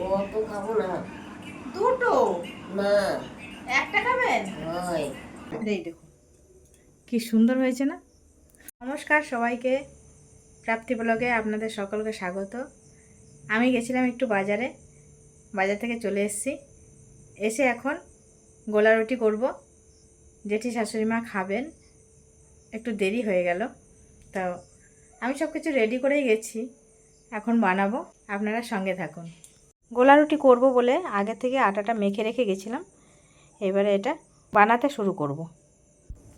অত খাব না? দুটো? না। একটা খাবেন? হয়। এই দেখুন কি সুন্দর হয়েছে না? নমস্কার সবাইকে প্রাপ্তি ব্লগে আপনাদের সকলকে স্বাগত। আমি গেছিলাম একটু বাজারে বাজার থেকে চলে এসেছি। এসে এখন গোলা রুটি করব। জেঠি শাশুড়ি মা খাবেন। একটু দেরি হয়ে গেল। তো আমি সব কিছু রেডি করেই গেছি। এখন বানাবো। আপনারা সঙ্গে থাকুন। গোলা রুটি করব বলে আগে থেকে আটাটা মেখে রেখে গেছিলাম। এবারে এটা বানাতে শুরু করব।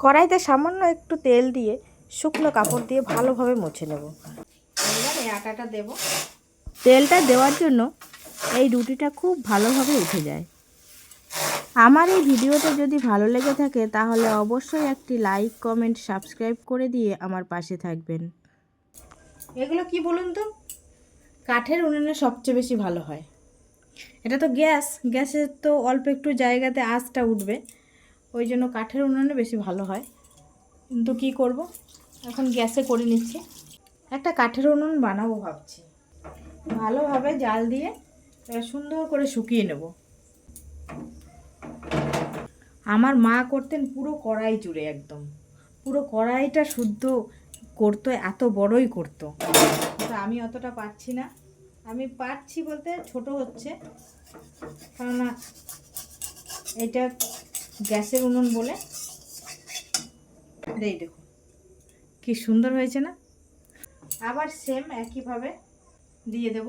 কড়াইতে সামান্য একটু তেল দিয়ে শুকনো কাপড় দিয়ে ভালোভাবে মুছে নেব। এবার এই আটাটা দেব। তেলটা দেওয়ার জন্য এই রুটিটা খুব ভালোভাবে উঠে যায়। আমার এই ভিডিওটা যদি ভালো লেগে থাকে তাহলে অবশ্যই একটি লাইক, কমেন্ট, সাবস্ক্রাইব করে দিয়ে আমার পাশে থাকবেন। এগুলো কি বলুন তো? কাঠের উনুনে সবচেয়ে বেশি ভালো হয়। এটা তো গ্যাস, গ্যাসের তো অল্প একটু জায়গাতে আঁচটা উঠবে, ওই জন্য কাঠের উনুনে বেশি ভালো হয়। কিন্তু কি করব? এখন গ্যাসে করে নিচ্ছি। একটা কাঠের উনুন বানাবো ভাবছি। ভালোভাবে জাল দিয়ে সুন্দর করে শুকিয়ে নেব। আমার মা করতেন পুরো কড়াই জুড়ে একদম। পুরো কড়াইটা শুদ্ধ করতো, এত বড়ই করতো। আমি অতটা পারছি না। আমি পারছি বলতে ছোট হচ্ছে। কেননা এটা গ্যাসের উনুন বলে। এই দেখুন কি সুন্দর হয়েছে না? আবার সেম একইভাবে দিয়ে দেব।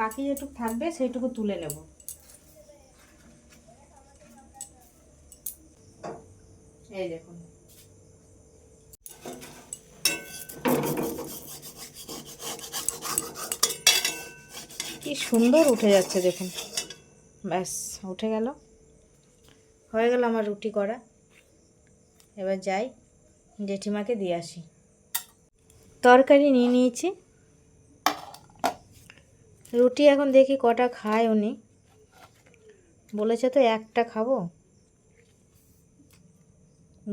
বাকি যেটুকু থাকবে সেইটুকু তুলে নেব। এই দেখুন। কি সুন্দর উঠে যাচ্ছে দেখুন। ব্যাস, উঠে গেল। হয়ে গেল আমার রুটি করা। এবার যাই, জেঠিমাকে দিয়ে আসি। তরকারি নিয়ে নিয়েছি। রুটি এখন দেখি কটা খায় উনি। বলেছে তো একটা খাব।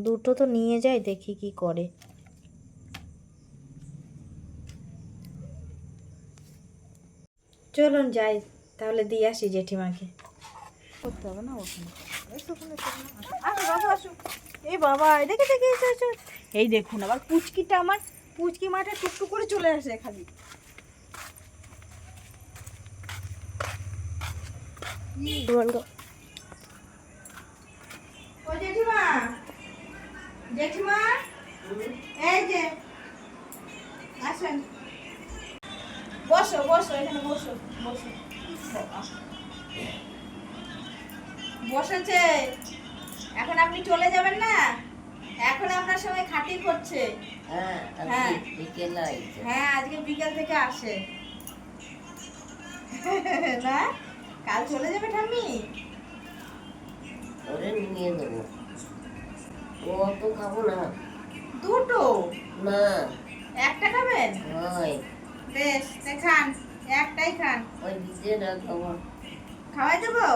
দুটো তো নিয়ে যাই দেখি কি করে। চলুন যাই তাহলে দিয়ে আসি জেঠিমাকে। করতে হবে না ওখানে। এসো ওখানে, এসো ওখানে, আসো। আসো বাবা আসো। এই বাবা দেখে দেখে এই দেখুন আবার পুচকিটা আমার পুচকি মাঠে টুকটুক করে চলে আসে খালি ও জেঠিমা? এই যে আসেন। বসো বসো এখানে বসো বসো। বসেছে। এখন আপনি চলে যাবেন না? এখন আপনার সঙ্গে খাতির করছে। হ্যাঁ হ্যাঁ। আজকে বিকেলে হ্যাঁ আজকে বিকাল থেকে আসে। না? কাল চলে যাবে ঠাম্মি? ওরে নিয়ে দেবো। অত খাব না। দুটো? না। একটা খাবেন? হয়। বেশ খান একটাই খান। ওই দিতে না খাব খাওয়াই দেবো?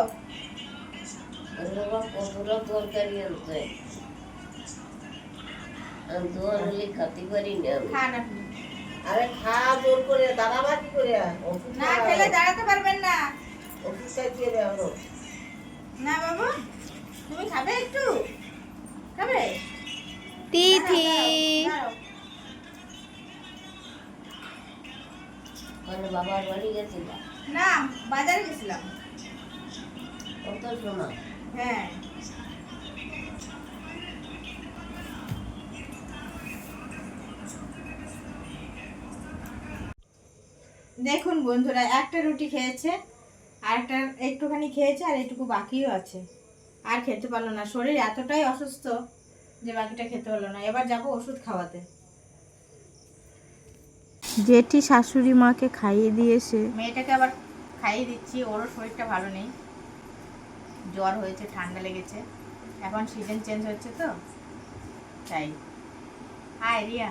কতটা তরকারি আনতে। আমি তো আর হলে খাতে পারি না খান আপনি। আরে খা জোর করে দাঁড়াবাজি করে? না খেলে দাঁড়াতে পারবেন না। ওষুধ খাইয়ে দেওয়া না বাবু তুমি খাবে একটু? তিথি। দাঁড়াও, দাঁড়াও। মানে বাবার বাড়ি গেছিলাম। না বাজারে গেছিলাম। কত সময় হ্যাঁ। দেখুন বন্ধুরা একটা রুটি খেয়েছে আর একটা একটুখানি খেয়েছে আর এইটুকু বাকিও আছে। আর খেতে পারল না। শরীর এতটাই অসুস্থ। যে বাকিটা খেতে হলো না এবার যাব ওষুধ খাওয়াতে। জেঠি শাশুড়ি মাকে খাইয়ে দিয়েছে। মেয়েটাকে আবার খাইয়ে দিচ্ছি ওরও শরীরটা ভালো নেই। জ্বর হয়েছে ঠান্ডা লেগেছে। এখন সিজন চেঞ্জ হচ্ছে তো তাই। হাই রিয়া।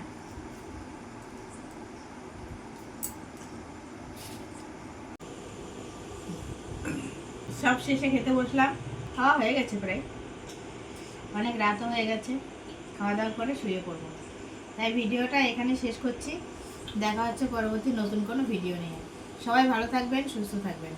সব শেষে খেতে বসলাম খাওয়া হয়ে গেছে প্রায়। অনেক রাতও হয়ে গেছে, খাওয়া দাওয়া করে শুয়ে পড়ব। তাই ভিডিওটা এখানে শেষ করছি। দেখা হচ্ছে পরবর্তী নতুন কোনো ভিডিও নিয়ে। সবাই ভালো থাকবেন, সুস্থ থাকবেন।